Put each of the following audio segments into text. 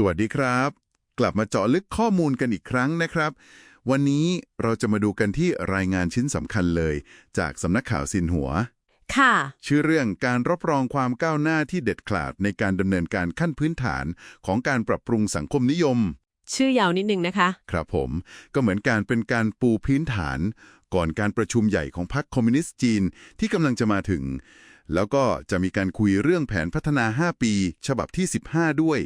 สวัสดีครับ กลับมาเจาะลึกข้อมูลกันอีกครั้งนะครับ วันนี้เราจะมาดูกันที่รายงานชิ้นสำคัญเลย จากสำนักข่าวซินหัว ค่ะ ชื่อเรื่องการรับรองความก้าวหน้าที่เด็ดขาดในการดำเนินการขั้นพื้นฐานของการปรับปรุงสังคมนิยม ชื่อยาวนิดนึงนะคะ ครับผมก็เหมือนการเป็นการปูพื้นฐาน ก่อนการประชุมใหญ่ของพรรคคอมมิวนิสต์จีนที่กำลังจะมาถึง แล้วก็จะมีการคุยเรื่องแผนพัฒนา 5 ปี ฉบับที่ 15 ด้วย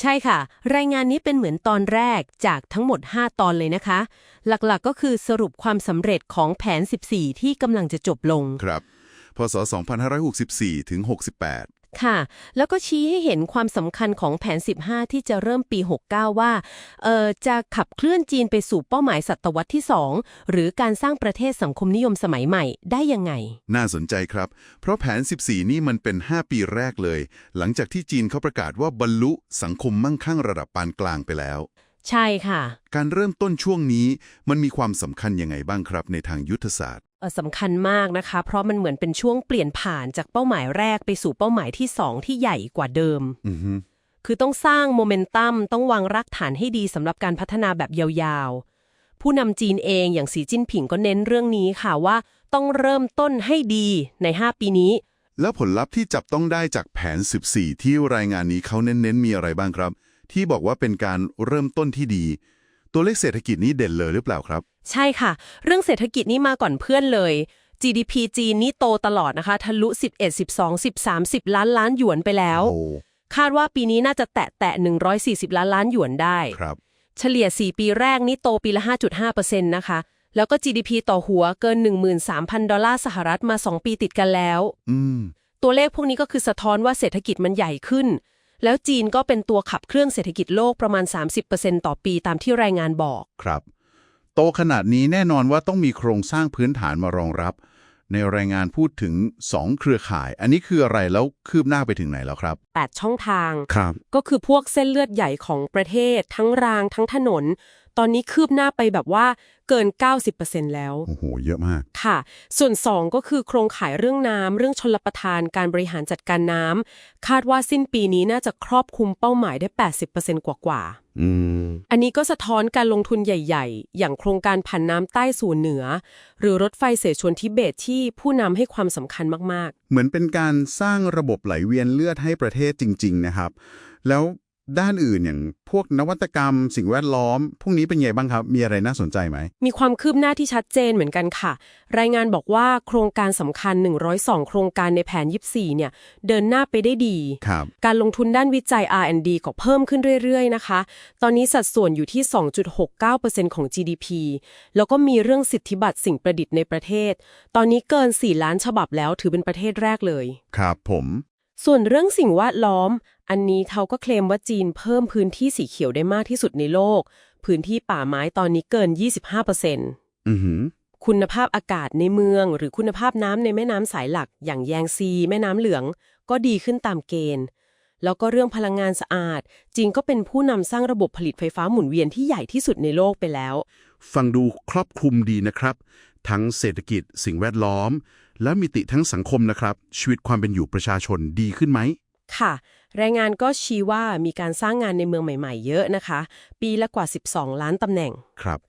ใช่ค่ะ รายงานนี้เป็นเหมือนตอนแรกจากทั้งหมด 5 ตอนเลยนะคะ หลักๆก็คือสรุปความสำเร็จของแผน 14 ที่กำลังจะจบลง ครับ พศ 2564 ถึง 68 ค่ะ แล้วก็ชี้ให้เห็นความสำคัญของแผน 15 ที่จะเริ่มปี 69 ว่าเอ่อจะขับเคลื่อนจีนไปสู่เป้าหมายศตวรรษที่ 2 หรือการสร้างประเทศสังคมนิยมสมัยใหม่ได้ยังไง น่าสนใจครับ เพราะแผน 14 นี่มันเป็น 5 ปีแรกเลย หลังจากที่จีนเขาประกาศว่าบรรลุสังคมมั่งคั่งระดับปานกลางไปแล้ว ใช่ค่ะ การเริ่มต้นช่วงนี้มันมีความสำคัญยังไงบ้างครับในทางยุทธศาสตร์เอ่อ สำคัญมากนะคะ เพราะมันเหมือนเป็นช่วงเปลี่ยนผ่านจากเป้าหมายแรกไปสู่เป้าหมายที่2ที่ใหญ่กว่าเดิมอือฮึคือต้องสร้างโมเมนตัมต้องวางรากฐานให้ดีสำหรับการพัฒนาแบบยาวๆ ผู้นำจีนเองอย่างสีจิ้นผิงก็เน้นเรื่องนี้ค่ะว่า ต้องเริ่มต้นให้ดีใน 5 ปีนี้ แล้วผลลัพธ์ที่จับต้องได้จากแผน 14 ที่รายงานนี้เขาเน้นๆมีอะไรบ้างครับ ที่บอกว่าเป็นการเริ่มต้นที่ดี ตัวเลขเศรษฐกิจนี้เด่นเลยหรือเปล่าครับ ใช่ค่ะ เรื่องเศรษฐกิจนี่มาก่อนเพื่อนเลย GDP จีนนี่โตตลอดนะคะ ทะลุ 11 12 13 10 ล้านล้านหยวนไปแล้วโอ้คาดว่าปีนี้น่าจะแตะแตะ 140 ล้านล้านหยวนได้ครับ เฉลี่ย 4 ปีแรกนี่โตปีละ 5.5%นะคะ แล้วก็ GDP ต่อหัวเกิน 13,000 ดอลลาร์สหรัฐมา 2 ปีติดกันแล้วอืมตัวเลขพวกนี้ก็คือสะท้อนว่าเศรษฐกิจมันใหญ่ขึ้น แล้วจีนก็เป็นตัวขับเครื่องเศรษฐกิจโลกประมาณ 30%ต่อปีตามที่รายงานบอก ครับ โตขนาดนี้แน่นอนว่าต้องมีโครงสร้างพื้นฐานมารองรับ ในรายงานพูดถึง 2 เครือข่าย อันนี้คืออะไรแล้วคืบหน้าไปถึงไหนแล้วครับ 8 ช่องทาง ครับ ก็คือพวกเส้นเลือดใหญ่ของประเทศ ทั้งรางทั้งถนน ตอนนี้คืบหน้าไปแบบว่าเกิน 90%แล้ว โอ้โห เยอะมาก ค่ะ ส่วน 2 ก็คือโครงข่ายเรื่องน้ำ เรื่องชลประทาน การบริหารจัดการน้ำ คาดว่าสิ้นปีนี้น่าจะครอบคลุมเป้าหมายได้ 80%กว่ากว่าๆอืมอันนี้ก็สะท้อนการลงทุนใหญ่ ๆ อย่างโครงการผ่านน้ำใต้สู่เหนือ หรือรถไฟเสฉวนทิเบตที่ผู้นำให้ความสำคัญมากเหมือนเป็นการสร้างระบบไหลเวียนเลือดให้ประเทศจริง ๆ นะครับ แล้ว ด้านอื่นอย่างพวกนวัตกรรม สิ่งแวดล้อม พวกนี้เป็นไงบ้างครับ มีอะไรน่าสนใจไหมๆมีความคืบหน้าที่ชัดเจนเหมือนกันค่ะ รายงานบอกว่าโครงการสำคัญ 102 โครงการในแผน 24 เนี่ย เดินหน้าไปได้ดี ครับ การลงทุนด้านวิจัย R&D ก็เพิ่มขึ้นเรื่อย ๆ นะคะ ตอนนี้สัดส่วนอยู่ที่ 2.69%ของ GDP แล้วก็มีเรื่องสิทธิบัตรสิ่งประดิษฐ์ในประเทศ ตอนนี้เกิน 4 ล้านฉบับแล้วถือเป็นประเทศแรกเลย ครับผม ส่วนเรื่องสิ่งแวดล้อม อันนี้เขาก็เคลมว่าจีนเพิ่มพื้นที่สีเขียวได้มากที่สุดในโลก พื้นที่ป่าไม้ตอนนี้เกิน 25%อือหือคุณภาพอากาศในเมือง หรือคุณภาพน้ำในแม่น้ำสายหลัก อย่างแยงซี แม่น้ำเหลือง ก็ดีขึ้นตามเกณฑ์ แล้วก็เรื่องพลังงานสะอาด จีนก็เป็นผู้นำสร้างระบบผลิตไฟฟ้าหมุนเวียนที่ใหญ่ที่สุดในโลกไปแล้ว ฟังดูครอบคลุมดีนะครับ ทั้งเศรษฐกิจ สิ่งแวดล้อม และมิติทั้งสังคมนะครับ ชีวิตความเป็นอยู่ประชาชนดีขึ้นไหม ค่ะ รายงานก็ชี้ว่ามีการสร้างงานในเมืองใหม่ๆ เยอะนะคะ ปีละกว่า 12 ล้านตำแหน่ง ครับ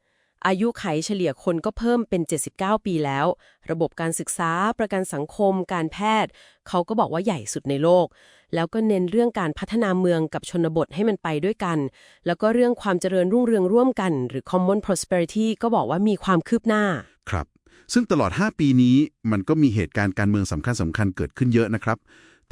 อายุไขเฉลี่ยคนก็เพิ่มเป็น 79 ปีแล้ว ระบบการศึกษา ประกันสังคม การแพทย์ เขาก็บอกว่าใหญ่สุดในโลก แล้วก็เน้นเรื่องการพัฒนาเมืองกับชนบทให้มันไปด้วยกัน แล้วก็เรื่องความเจริญรุ่งเรืองร่วมกัน หรือ common prosperity ก็บอกว่ามีความคืบหน้า ครับ ซึ่งตลอด 5 ปีนี้มันก็มีเหตุการณ์การเมืองสำคัญสำคัญๆเกิดขึ้นเยอะนะครับ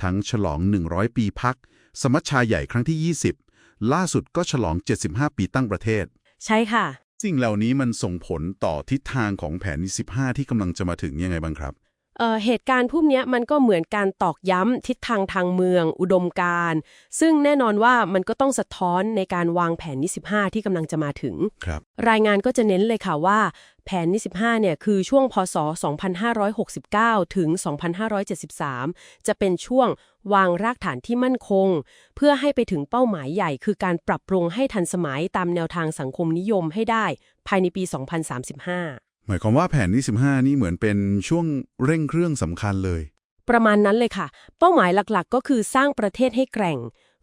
ทั้งฉลอง 100 ปีพัก สมัชชาใหญ่ครั้งที่ 20 ล่าสุดก็ฉลอง 75 ปีตั้งประเทศ ใช่ค่ะ สิ่งเหล่านี้มันส่งผลต่อทิศทางของแผน15 ที่กำลังจะมาถึงยังไงบ้างครับ เอ่อเหตุการณ์พวกเนี้ยมันก็เหมือนการตอกย้ำทิศทางทางเมือง อุดมการณ์ซึ่งแน่นอนว่ามันก็ต้องสะท้อนในการวางแผน25 ที่กำลังจะมาถึงครับรายงานก็จะเน้นเลยค่ะว่า แผน25เนี่ยคือช่วงพศ 2569 ถึง 2573 จะเป็นช่วงวางรากฐานที่มั่นคง เพื่อให้ไปถึงเป้าหมายใหญ่คือการปรับปรุงให้ทันสมัยตามแนวทางสังคมนิยมให้ได้ ภายในปี 2035 หมายความว่าแผน25นี่เหมือนเป็นช่วงเร่งเครื่องสำคัญเลย ประมาณนั้นเลยค่ะ เป้าหมายหลักๆ ก็คือสร้างประเทศให้แกร่ง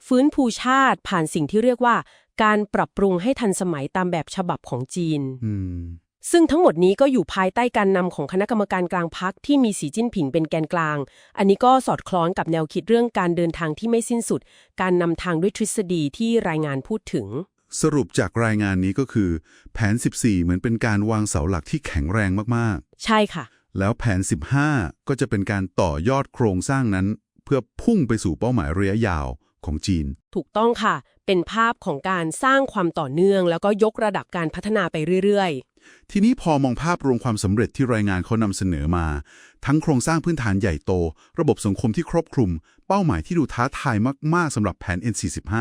ฟื้นภูชาติผ่านสิ่งที่เรียกว่า การปรับปรุงให้ทันสมัยตามแบบฉบับของจีนอืมซึ่งทั้งหมดนี้ก็อยู่ภายใต้การนำของคณะกรรมการกลางพักที่มีสีจิ้นผิงเป็นแกนกลาง อันนี้ก็สอดคล้องกับแนวคิดเรื่องการเดินทางที่ไม่สิ้นสุด การนำทางด้วยทฤษฎีที่รายงานพูดถึง สรุปจากรายงานนี้ก็คือ แผน 14 เหมือนเป็นการวางเสาหลักที่แข็งแรงมากใช่ค่ะๆแล้วแผน 15 ก็จะเป็นการต่อยอดโครงสร้างนั้น เพื่อพุ่งไปสู่เป้าหมายระยะยาวของจีน ถูกต้องค่ะ เป็นภาพของการสร้างความต่อเนื่อง แล้วก็ยกระดับการพัฒนาไปเรื่อยทีนี้พอมองภาพรวมความสำเร็จที่รายงานเขานำเสนอมา ทั้งโครงสร้างพื้นฐานใหญ่โต ระบบสังคมที่ครอบคลุม เป้าหมายที่ดูท้าทายมากๆสำหรับแผน N45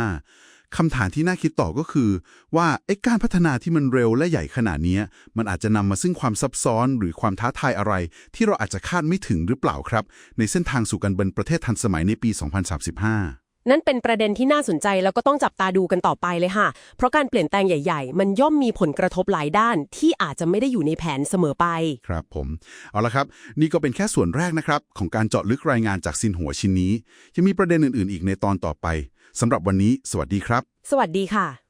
คำถามที่น่าคิดต่อก็คือ ว่าไอ้การพัฒนาที่มันเร็วและใหญ่ขนาดนี้มันอาจจะนำมาซึ่งความซับซ้อนหรือความท้าทายอะไร ที่เราอาจจะคาดไม่ถึงหรือเปล่าครับ ในเส้นทางสู่การเป็นประเทศทันสมัยในปี 2035 นั่นเป็นประเด็นที่น่าสนใจแล้วก็ต้องจับตาดูกันต่อไปเลยค่ะ เพราะการเปลี่ยนแปลงใหญ่ ๆ มันย่อมมีผลกระทบหลายด้านที่อาจจะไม่ได้อยู่ในแผนเสมอไป ครับผม เอาละครับ นี่ก็เป็นแค่ส่วนแรกนะครับ ของการเจาะลึกรายงานจากซินหัวชิ้นนี้ ยังมีประเด็นอื่น ๆ อีกในตอนต่อไปสำหรับวันนี้ สวัสดีครับ สวัสดีค่ะ